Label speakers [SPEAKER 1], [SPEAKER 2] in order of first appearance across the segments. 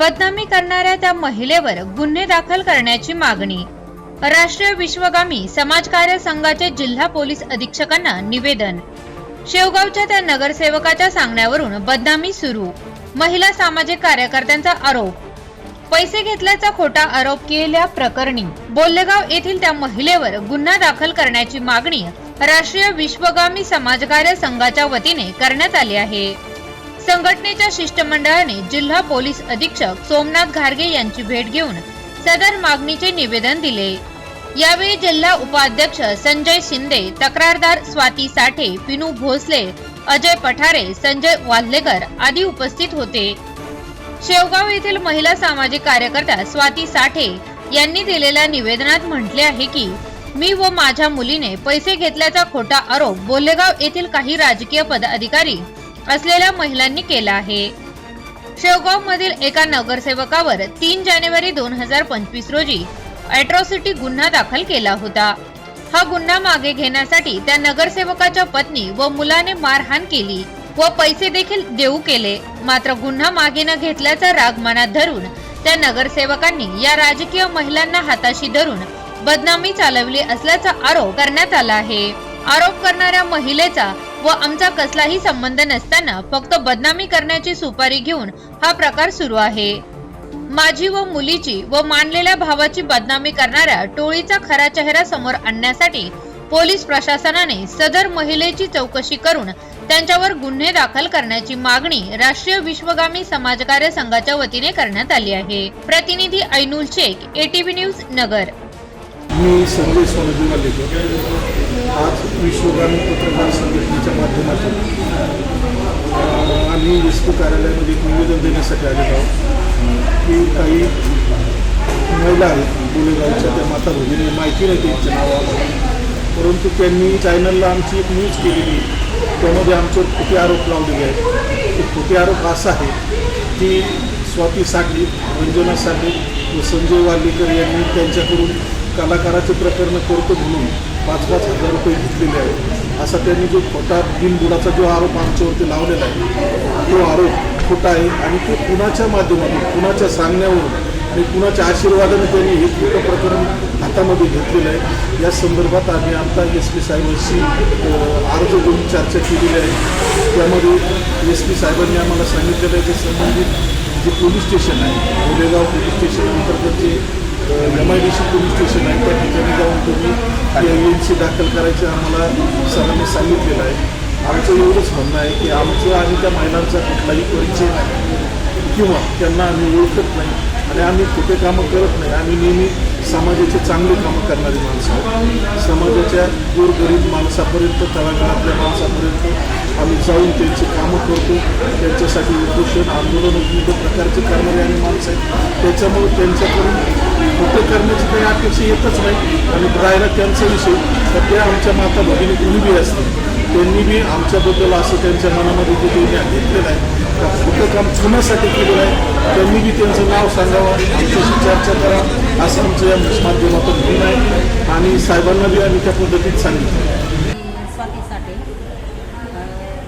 [SPEAKER 1] बदनामी करणाऱ्या त्या महिलेवर गुन्हे दाखल करण्याची मागणी. राष्ट्रीय विश्वगामी समाजकार्य संघाचे जिल्हा पोलीस अधीक्षकांना निवेदन. शेवगावच्या त्या नगरसेवकाच्या सांगण्यावरून बदनामी सुरू. महिला सामाजिक कार्यकर्त्यांचा आरोप. पैसे घेतल्याचा खोटा आरोप केल्या प्रकरणी बोल्लेगाव येथील त्या महिलेवर गुन्हा दाखल करण्याची मागणी राष्ट्रीय विश्वगामी समाजकार्य संघाच्या वतीने करण्यात आली आहे. संघटनेच्या शिष्टमंडळाने जिल्हा पोलीस अधीक्षक सोमनाथ घारगे यांची भेट घेऊन सदर मागणीचे निवेदन दिले. यावेळी जिल्हा उपाध्यक्ष संजय शिंदे तक्रारदार स्वाती साठे पिनू भोसले अजय पठारे संजय वाल्हेकर आदी उपस्थित होते. शेवगाव येथील महिला सामाजिक कार्यकर्त्या स्वाती साठे यांनी दिलेल्या निवेदनात म्हटले आहे की मी व माझ्या मुलीने पैसे घेतल्याचा खोटा आरोप बोलेगाव येथील काही राजकीय पदाधिकारी असलेल्या महिलांनी केला आहे. शेवगाव मधील एका नगरसेवकावर तीन जानेवारी दोन हजार पंचवीस रोजी अॅट्रॉसिटी गुन्हा दाखल केला होता. हा गुन्हा मागे घेण्यासाठी त्या नगरसेवकाच्या पत्नी व मुलाने मारहाण केली व पैसे देखील देऊ केले. मात्र गुन्हा मागे न घेतल्याचा राग मनात धरून त्या नगरसेवकांनी या राजकीय महिलांना हाताशी धरून बदनामी चालवली असल्याचा आरोप करण्यात आला आहे. आरोप करणाऱ्या महिलेचा व आमचा कसलाही संबंध नसताना फक्त बदनामी करण्याची सुपारी घेऊन हा प्रकार सुरू आहे. माझी व मुलीची व मानलेल्या भावाची बदनामी करणाऱ्या टोळीचा खरा चेहरा समोर आणण्यासाठी पोलीस प्रशासनाने सदर महिलेची चौकशी करून त्यांच्यावर गुन्हे दाखल करण्याची मागणी राष्ट्रीय विश्वगामी समाजकार्य संघाच्या वतीने करण्यात आली आहे. प्रतिनिधी ऐनुल शेख एटीव्ही न्यूज नगर.
[SPEAKER 2] मी आज विश्वगामी पत्रकार संघटनेच्या माध्यमातून. आम्ही एस पी कार्यालयामध्ये एक निवेदन देण्यासाठी आलेलो आहोत. की काही महिला आहेत बोलेगावच्या त्या माता भगिनी माहिती नाही त्यांच्या नावावर. परंतु त्यांनी चॅनलला आमची एक न्यूज केलेली त्यामध्ये आमच्यावर खोटे आरोप लावलेले आहेत. ते खोटे आरोप असा आहे की स्वाती साठे रंजना साठे व संजय वालेकर यांनी त्यांच्याकडून कलाकाराचे प्रकरण करतो म्हणून पाच पाच हजार रुपये घेतलेले आहेत. असा त्यांनी जो खोटा बिनबुडाचा जो आरोप आमच्यावरती लावलेला आहे तो आरोप खोटा आहे आणि तो कुणाच्या माध्यमातून कुणाच्या सांगण्यावरून आणि कुणाच्या आशीर्वादाने त्यांनी हे खोटं प्रकरण हातामध्ये घेतलेलं आहे. या संदर्भात आम्ही आमचा एस पी साहेबांशी अर्ज घेऊन चर्चा केलेली आहे. त्यामध्ये एस पी साहेबांनी आम्हाला सांगितलेलं आहे की संबंधित जे पोलीस स्टेशन आहे गोरेगाव पोलीस स्टेशन अंतर्गत J M I D C police station आहे. त्या ठिकाणी जाऊन तुम्ही एन सी दाखल करायचे आम्हाला सरांनी सांगितलेलं आहे. आमचं एवढंच म्हणणं आहे की आमचं आणि त्या महिलांचा कुठलाही परिचय नाही. किंवा त्यांना आम्ही ओळखत नाही आणि आम्ही कुठे कामं करत नाही. आम्ही नेहमी समाजाचे चांगले कामं करणारी माणसं आहोत. समाजाच्या गोरगरीब माणसापर्यंत तळागाळातल्या माणसापर्यंत आम्ही जाऊन त्यांची कामं करतो. त्यांच्यासाठी उपोषण आंदोलन विविध प्रकारचे करणारे आम्ही माणसं आहेत. त्याच्यामुळे त्यांच्याकडून कुठं करण्याची काही अपेक्षा येतच नाही. आणि राहिला त्यांचा विषय. तर त्या आमच्या माता भगिनी कुणी बी असतील. त्यांनी बी आमच्याबद्दल असं त्यांच्या मनामध्ये जे त्यांनी घेतलेलं आहे कुठं काम कुणासाठी केलेलं आहे त्यांनीही त्यांचं नाव सांगावं आमच्याशी चर्चा करा असं आमचं या माध्यमातून म्हणणं आहे. आणि साहेबांना बी आम्ही त्या पद्धतीत सांगितलं.
[SPEAKER 3] मी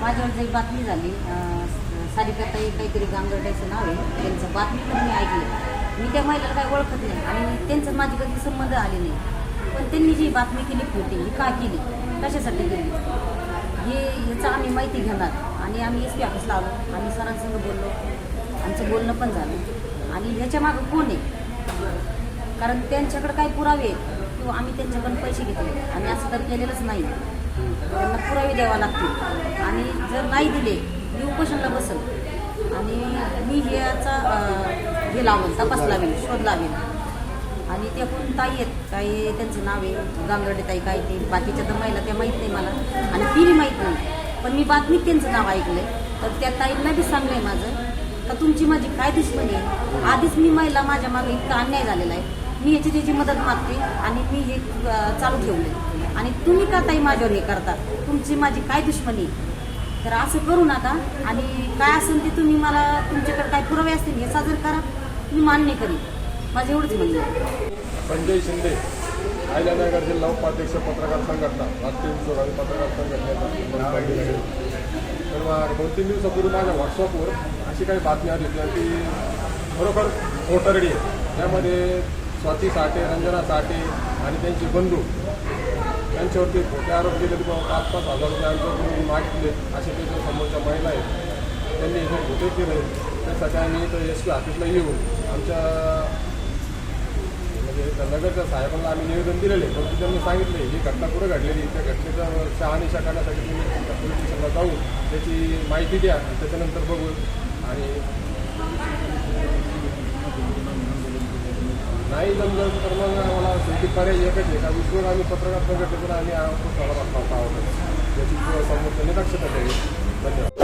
[SPEAKER 3] माझ्यावर जी बातमी झाली सारिकाताई काहीतरी गांगरड्याचं नाव आहे त्यांचं बातमी पण मी ऐकली. मी त्या महिलेला काही ओळखत नाही आणि त्यांचं माझी कधी संबंध आले नाही. पण त्यांनी जी बातमी केली खोटी ही का केली? कशासाठी केली? हे याचं आम्ही माहिती घेणार. आणि आम्ही एस पी ऑफिसला आलो. आम्ही सरांसंग बोललो. आमचं बोलणं पण झालं. आणि ह्याच्या मागं कोण आहे? कारण त्यांच्याकडे काही पुरावे आहेत. किंवा आम्ही त्यांच्याकडून पैसे घेतले आणि असं तर केलेलंच नाही. त्यांना पुरावे द्यावा लागतील. आणि जर नाही दिले मी उपोषणला बसल. आणि मी ह्याचा हे लावेल तपास लावेल शोध लावेल. आणि त्या कोण ताई आहेत? काही त्यांचं नाव आहे. गांगर्डे ताई काय ते? बाकीच्या तर महिला त्या माहीत नाही मला. आणि तिने माहीत नाही. पण मी बातमीत त्यांचं नाव ऐकलंय. तर त्या ताईंना बी सांगलंय माझं. का तुमची माझी काय दुश्मनी आहे? आधीच मी महिला माझ्या मागे इतका अन्याय झालेला आहे. मी याची त्याची मदत मागते आणि मी हे चालू ठेवले आणि तुम्ही का ताई माझ्यावर हे करता? तुमची माझी काय दुश्मनी आहे? तर असं करू नका. आणि काय असेल ते तुम्ही मला तुमच्याकडे काय पुरावे असतील हे सादर करा. मी मान्य करीन. माझी एवढंच म्हणजे आहे.
[SPEAKER 4] संजय शिंदे. अहिल्यानगर जिल्हा उपाध्यक्ष पत्रकार संघटना राष्ट्रीय विश्वगामी पत्रकार संघटनेचा तर मग दोन तीन दिवसापूर्वी माझ्या व्हॉट्सअपवर अशी काही बातमी आली होती की खरोखर खोटरडी आहे. त्यामध्ये स्वाती साठे रंजना साठे आणि त्यांचे बंधू त्यांच्यावरती खोटे आरोप केले की बाबा पाच पाच हजार रुपये आमच्याकडून मागितले असे त्याच्या समोरच्या महिला आहेत त्यांनी हे खोटे केले. त्यासाठी आम्ही तर एस पी ऑफिसला येऊन आमच्या म्हणजे नगरच्या साहेबांना आम्ही निवेदन दिलेले परंतु त्यांनी सांगितले ही घटना कुठं घडलेली त्या घटनेचा शहानिशा करण्यासाठी तुम्ही पोलीस स्टेशनला जाऊन त्याची माहिती द्या त्याच्यानंतर बघू. आणि नाही जमलं तर मग आम्हाला शेवटी पर्याय एकच आहे. का आम्ही पत्रकार संघटनेतून आम्ही आहोत त्याची समोरच्याने दक्षता द्यावी धन्यवाद.